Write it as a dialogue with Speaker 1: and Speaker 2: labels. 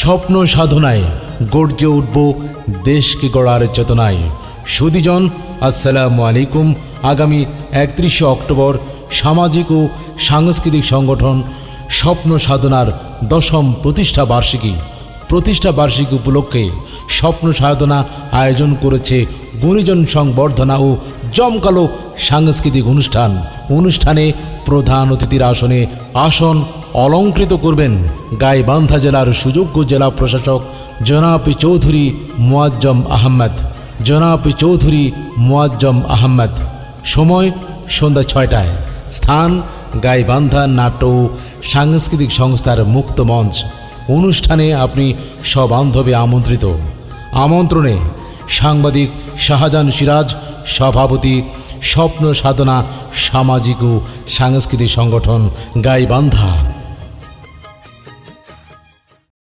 Speaker 1: স্বপ্ন সাধনায় গর্জে উঠব দেশকে গড়ার চেতনায়। সুদীজন আসসালামু আলাইকুম। আগামী একত্রিশে অক্টোবর সামাজিক ও সাংস্কৃতিক সংগঠন স্বপ্ন সাধনার দশম প্রতিষ্ঠা বার্ষিকী। প্রতিষ্ঠা বার্ষিকী উপলক্ষে স্বপ্ন সাধনা আয়োজন করেছে গুণীজন সংবর্ধনা ও জমকালো সাংস্কৃতিক অনুষ্ঠান। অনুষ্ঠানে প্রধান অতিথির আসনে আসন অলঙ্কৃত করবেন গাইবান্ধা জেলার সুযোগ্য জেলা প্রশাসক জনাব চৌধুরী মুয়াজ্জম আহমেদ। জনাব চৌধুরী মুয়াজ্জম আহমেদ। সময় সন্ধ্যা ছয়টায়। স্থান গাইবান্ধা নাট্য সাংস্কৃতিক সংস্থার মুক্ত মঞ্চ। অনুষ্ঠানে আপনি সবান্ধবে আমন্ত্রিত। আমন্ত্রণে সাংবাদিক শাহজাহান সিরাজ, সভাপতি স্বপ্ন সাধনা, সামাজিক ও সাংস্কৃতিক সংগঠন গাইবান্ধা।